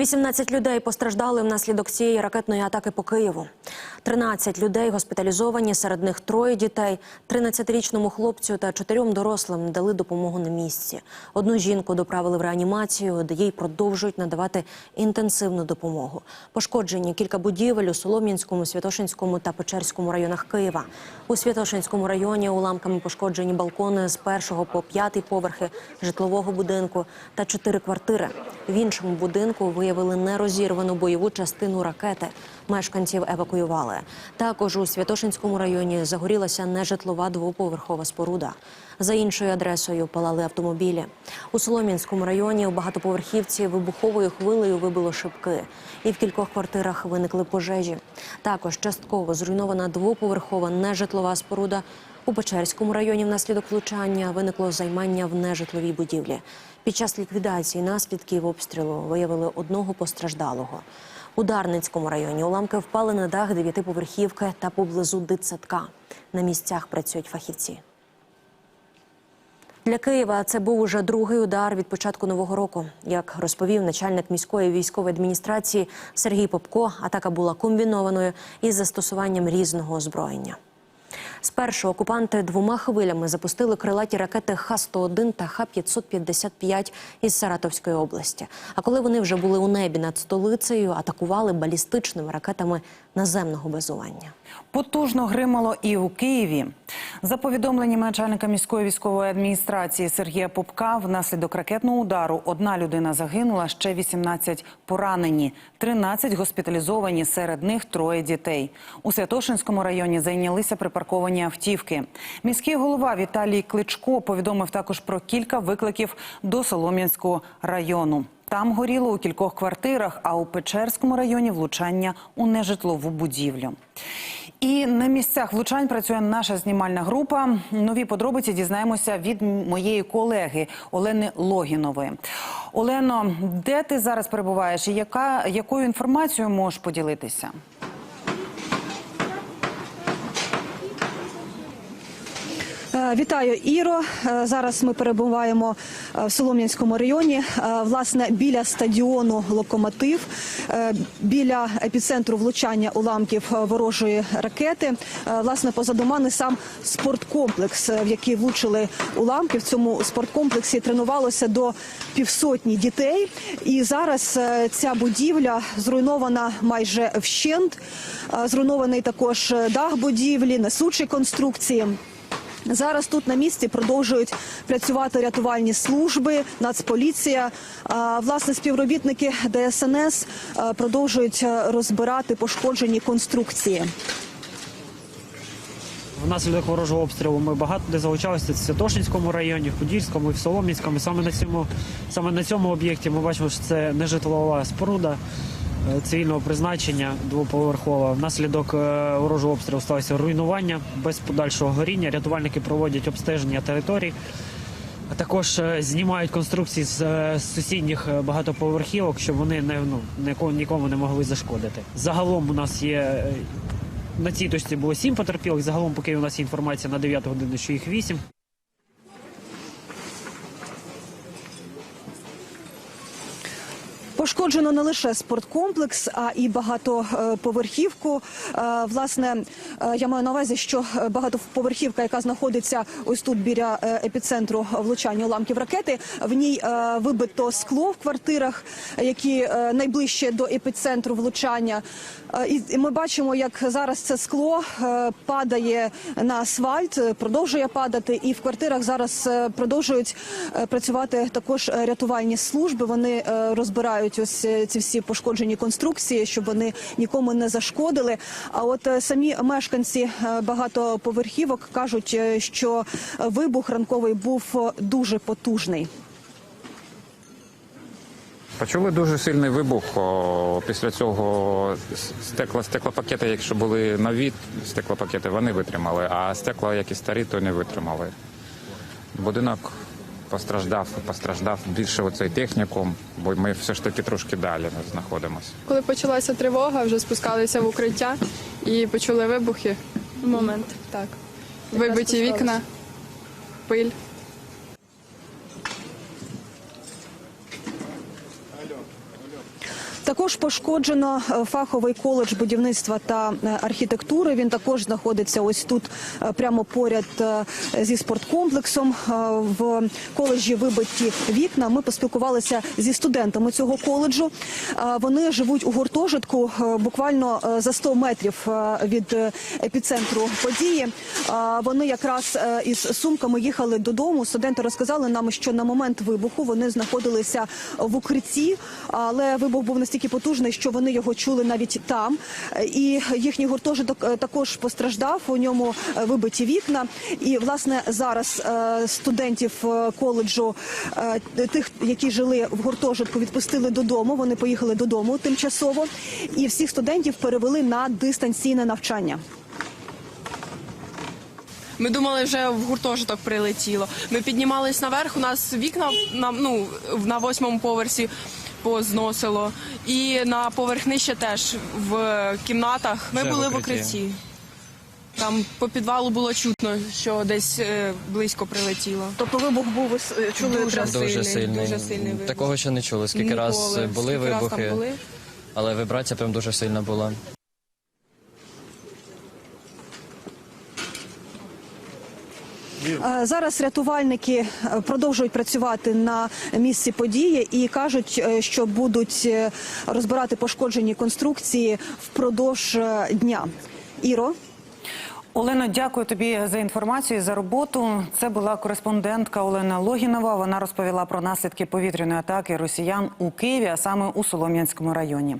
18 людей постраждали внаслідок цієї ракетної атаки по Києву. 13 людей госпіталізовані, серед них троє дітей. 13-річному хлопцю та чотирьом дорослим дали допомогу на місці. Одну жінку доправили в реанімацію, де їй продовжують надавати інтенсивну допомогу. Пошкоджені кілька будівель у Солом'янському, Святошинському та Печерському районах Києва. У Святошинському районі уламками пошкоджені балкони з першого по п'ятий поверхи житлового будинку та чотири квартири. В іншому будинку виявили нерозірвану бойову частину ракети. Мешканців евакуювали. Також у Святошинському районі загорілася нежитлова двоповерхова споруда. За іншою адресою палали автомобілі. У Солом'янському районі у багатоповерхівці вибуховою хвилею вибило шибки. І в кількох квартирах виникли пожежі. Також частково зруйнована двоповерхова нежитлова споруда. У Печерському районі внаслідок влучання виникло займання в нежитловій будівлі. Під час ліквідації наслідків обстрілу виявили одного постраждалого. У Дарницькому районі уламки впали на дах дев'ятиповерхівки та поблизу дитсадка. На місцях працюють фахівці. Для Києва це був уже другий удар від початку нового року. Як розповів начальник міської військової адміністрації Сергій Попко, атака була комбінованою із застосуванням різного озброєння. Спершу окупанти двома хвилями запустили крилаті ракети Х-101 та Х-555 із Саратовської області. А коли вони вже були у небі над столицею, атакували балістичними ракетами наземного базування. Потужно гримало і у Києві. За повідомленнями начальника міської військової адміністрації Сергія Попка, внаслідок ракетного удару одна людина загинула, ще 18 поранені, 13 госпіталізовані, серед них троє дітей. У Святошинському районі зайнялися припарковані автівки. Міський голова Віталій Кличко повідомив також про кілька викликів до Солом'янського району. Там горіло у кількох квартирах, а у Печерському районі влучання у нежитлову будівлю. І на місцях влучань працює наша знімальна група. Нові подробиці дізнаємося від моєї колеги Олени Логінової. Олено, де ти зараз перебуваєш і яка, якою інформацією можеш поділитися? Вітаю, Іро. Е, Зараз ми перебуваємо е, в Солом'янському районі, е, власне, біля стадіону Локомотив, е, біля епіцентру влучання уламків е, ворожої ракети. Е, Власне, позаду мене сам спорткомплекс, е, в який влучили уламки. В цьому спорткомплексі тренувалося до півсотні дітей. І зараз е, ця будівля зруйнована майже вщент. Е, Зруйнований також е, дах будівлі, несучі конструкції. Зараз тут на місці продовжують працювати рятувальні служби, нацполіція. Власне, співробітники ДСНС продовжують розбирати пошкоджені конструкції. Внаслідок ворожого обстрілу ми багато де залучалися в Святошинському районі, в Подільському і в Солом'янському. Саме на цьому саме на цьому об'єкті ми бачимо, що це нежитлова споруда е, цивільного призначення двоповерхова. Внаслідок е, ворожого обстрілу сталося руйнування без подальшого горіння. Рятувальники проводять обстеження територій. А також е, знімають конструкції з, е, сусідніх е, багатоповерхівок, щоб вони не ну нікому, не могли зашкодити. Загалом у нас є е, на цій точці було сім потерпілих. Загалом, поки у нас є інформація на 9 годину, що їх вісім. Пошкоджено не лише спорткомплекс, а і багатоповерхівку. Е, Власне, е, я маю на увазі, що багатоповерхівка, яка знаходиться ось тут біля е, епіцентру влучання уламків ракети, в ній е, вибито скло в квартирах, які е, найближче до епіцентру влучання. Е, І ми бачимо, як зараз це скло е, падає на асфальт, е, продовжує падати, і в квартирах зараз е, продовжують е, працювати також е, рятувальні служби. Вони е, розбирають ось е, ці всі пошкоджені конструкції, щоб вони нікому не зашкодили. А от е, самі мешканці е, багатоповерхівок кажуть, що вибух ранковий був дуже потужний. Почули дуже сильний вибух. Після цього стекла, стеклопакети, якщо були нові стеклопакети, вони витримали, а стекла, які старі, то не витримали. Будинок постраждав, постраждав більше оцей технікум, бо ми все ж таки трошки далі знаходимося. Коли почалася тривога, вже спускалися в укриття і почули вибухи. Момент, так. Вибиті вікна, пиль. Також пошкоджено е, фаховий коледж будівництва та е, архітектури. Він також знаходиться ось тут, е, прямо поряд зі спорткомплексом. В коледжі вибиті вікна. Ми поспілкувалися зі студентами цього коледжу. Вони живуть у гуртожитку буквально за 100 метрів від епіцентру події. Вони якраз із сумками їхали додому. Студенти розказали нам, що на момент вибуху вони знаходилися в укритті, але вибух був настільки потужний, що вони його чули навіть там. Е, І їхній гуртожиток е, також постраждав. У ньому е, вибиті вікна. І власне зараз студентів коледжу, тих, які жили в гуртожитку, відпустили додому. Вони поїхали додому тимчасово, і всіх студентів перевели на дистанційне навчання. Ми думали, вже в гуртожиток прилетіло. Ми піднімались наверх. У нас вікна на ну на восьмому поверсі позносило, і на поверхні ще теж в кімнатах. Ми Вже були в укритті. укритті. Там по підвалу було чутно, що десь е, близько прилетіло. Тобто вибух був е, чули Дуже Дуже сильний, сильний. дуже сильний вибух. Такого ще не чули. Скільки раз Ніколи. були Скільки раз там вибухи, були. але вібрація прям дуже сильна була. Зараз рятувальники е, продовжують працювати на місці події і кажуть, е, що будуть е, розбирати пошкоджені конструкції впродовж е, дня. Іро. Олено, дякую тобі за інформацію, за роботу. Це була кореспондентка Олена Логінова. Вона розповіла про наслідки повітряної атаки росіян у Києві, а саме у Солом'янському районі.